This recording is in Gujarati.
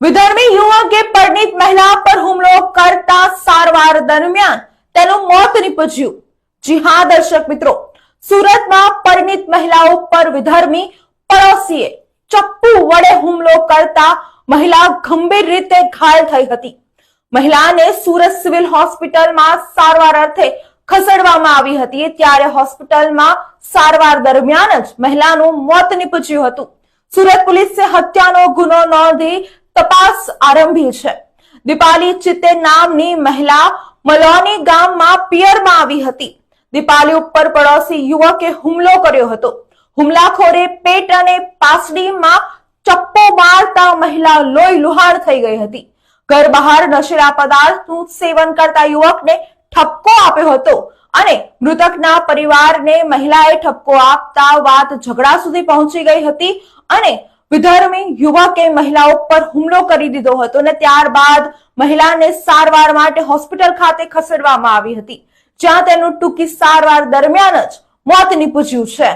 વિધર્મી યુવકે પરિણીત મહિલા પર હુમલો કરતા સારવાર દરમિયાન તેનું મોત નીપજ્યું. જી હા દર્શક મિત્રો, સુરતમાં પરિણીત મહિલાઓ પર વિધર્મી પડોશીએ ચપ્પુ વડે હુમલો કરતા મહિલા ગંભીર રીતે ઘાયલ થઈ હતી. મહિલાને સુરત સિવિલ હોસ્પિટલમાં સારવાર અર્થે ખસેડવામાં આવી હતી ત્યારે હોસ્પિટલમાં સારવાર દરમિયાન જ મહિલાનું મોત નીપજ્યું હતું. સુરત પોલીસે હત્યાનો ગુનો નોંધી તપાસ આરંભી છે. દીપાલી ચિત્તે નામની મહિલા મલોની ગામમાં પિયરમાં આવી હતી. દીપાલી ઉપર પડોશી યુવકે હુમલો કર્યો હતો. હુમલાખોરે પેટ અને પાસડીમાં ચપ્પો મારતા મહિલા લોહી લુહાર થઈ ગઈ હતી. ઘર બહાર નશીલા પદાર્થનું સેવન કરતા યુવકને ઠપકો આપ્યો હતો અને મૃતકના પરિવારને મહિલાએ ઠપકો આપતા વાત ઝઘડા સુધી પહોંચી ગઈ હતી અને વિધર્મી યુવકે મહિલા ઉપર હુમલો કરી દીધો હતો અને ત્યારબાદ મહિલાને સારવાર માટે હોસ્પિટલ ખાતે ખસેડવામાં આવી હતી. જ્યાં તેનું ટૂંકી સારવાર દરમિયાન જ મોત નીપજ્યું છે.